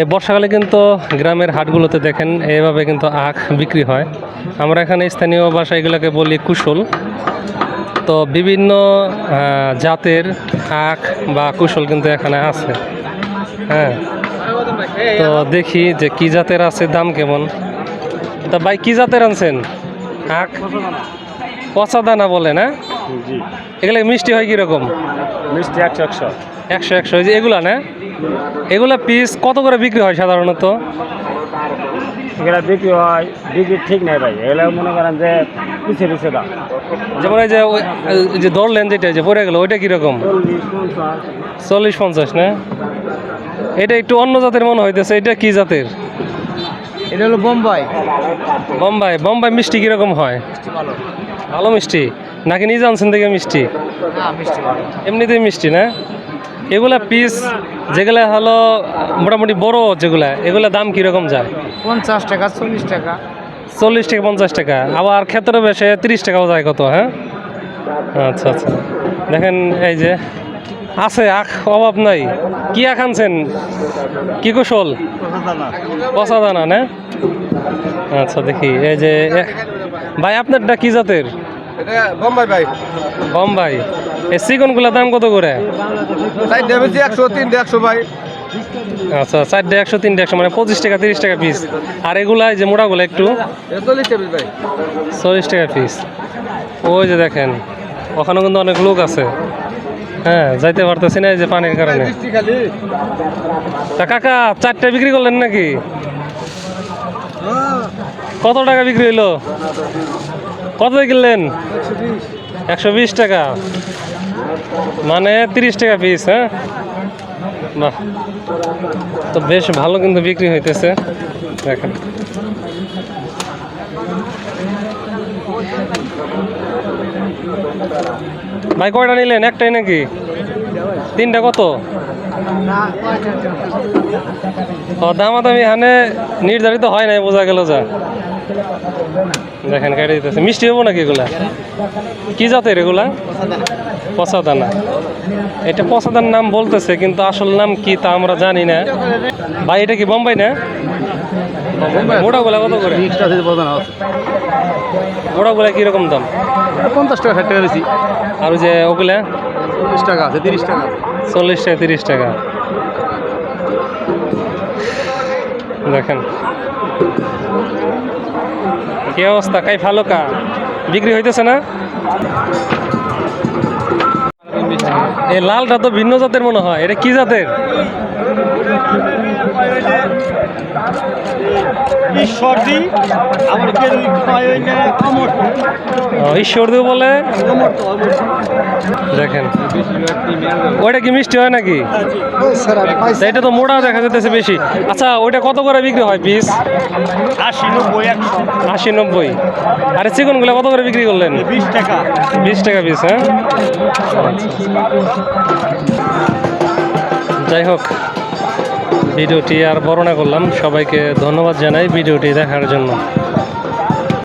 এই বর্ষাকালে কিন্তু গ্রামের হাটগুলোতে দেখেন এইভাবে কিন্তু আখ বিক্রি হয়। আমরা এখানে স্থানীয় ভাষা এগুলোকে বলি কুশল। তো বিভিন্ন জাতের আখ বা কুশল কিন্তু এখানে আছে। হ্যাঁ। তো দেখি যে কি জাতের আছে দাম কেমন? তা ভাই কি জাতের আনছেন? আখ? পচা দানা বলে না? এগুলো মিষ্টি হয় কীরকম? মিষ্টি একশো একশো। একশো একশো এগুলা না? এগুলা পিস কত করে বিক্রি হয় সাধারণত? এগুলা বিক্রি হয় বিক্রি ঠিক নাই ভাই। এগুলা মনে করেন যে পিছিয়ে পিছিয়ে দাম। যেমন এই যে ওই- যে ধরলেন যেটা যে পড়ে গেল ওইটা কীরকম চল্লিশ পঞ্চাশ না? এটা একটু অন্য জাতের মনে হইতেছে এটা কি জাতের? এটা হলো বোম্বাই। বোম্বাই বোম্বাই মিষ্টি কীরকম হয়? ভালো। ভালো মিষ্টি? নাকি নিজে আনছেন থেকে মিষ্টি? মিষ্টি এমনিতেই মিষ্টি না? এগুলা পিস যেগুলা হলো মোটামুটি বড় যেগুলা এগুলা দাম কীরকম যায়? পঞ্চাশ টাকা চল্লিশ টাকা। চল্লিশ থেকে পঞ্চাশ টাকা। আবার ক্ষেত্রে বেশে তিরিশ টাকাও যায় কত হ্যাঁ? আচ্ছা আচ্ছা। দেখেন এই যে আছে আখ অভাব নাই। কি আখ আনছেন? কি কুশল? পচা দানা না? আচ্ছা দেখি। এই যে ভাই আপনারটা কি জাতের? এটা বোম্বাই ভাই। বম্বাই। দাম কত করে? একশো একশো ভাই। আচ্ছা চারটে একশো তিনটে একশো মানে পঁচিশ টাকা তিরিশ টাকা পিস আর এগুলা যে মোটাগুলো একটু? চল্লিশ টাকা ভাই। চল্লিশ টাকা পিস ওই যে দেখেন ওখানে কিন্তু অনেক লোক আছে। হ্যাঁ যাইতে পারতেছি না এই যে পানির কারণে। তা কাকা চারটে বিক্রি করলেন নাকি? কত টাকা বিক্রি হইল? কত কিনলেন? একশো বিশ টাকা। মানে তিরিশ টাকা পিস হ্যাঁ? বাহ। তো বেশ ভালো কিন্তু বিক্রি হইতেছে। দেখেন। ভাই, কয়টা নিলেন? একটাই নাকি? তিনটা কত? ও, দামাদামি এখানে নির্ধারিত হয় নাই, বোঝা গেল যা। দেখেন কেটে দিতেছে। মিষ্টি হব নাকি এগুলা? কি জাতের এগুলা? পচা দানা এটা পচা দানার নাম বলতেছে কিন্তু আসল নাম কি তা আমরা জানি না। ভাই এটা কি বোম্বাই না? কত করে? কীরকম দাম? পঞ্চাশ টাকা ষাট টাকা দিছি আর যে ওগুলা? চল্লিশ টাকা আছে তিরিশ টাকা চল্লিশ টাকা তিরিশ টাকা। দেখেন। কি অবস্থা? কাই ভালো কা? বিক্রি হইতেছে না? এই লালটা তো ভিন্ন জাতের মনে হয়। এটা কি জাতের? ঈশ্বরদি আমার বলে? দেখেন। ওইটা কি মিষ্টি হয় নাকি? এটা তো মোটা দেখা যেতেছে বেশি। আচ্ছা ওইটা কত করে বিক্রি হয় পিস? আশি নব্বই একশো। আশি নব্বই। আরে চিকনগুলো কত করে বিক্রি করলেন? বিশ টাকা। বিশ টাকা পিস হ্যাঁ? যাই হোক ভিডিওটি আর বর্ণনা করলাম। সবাইকে ধন্যবাদ জানাই ভিডিওটি দেখার জন্য।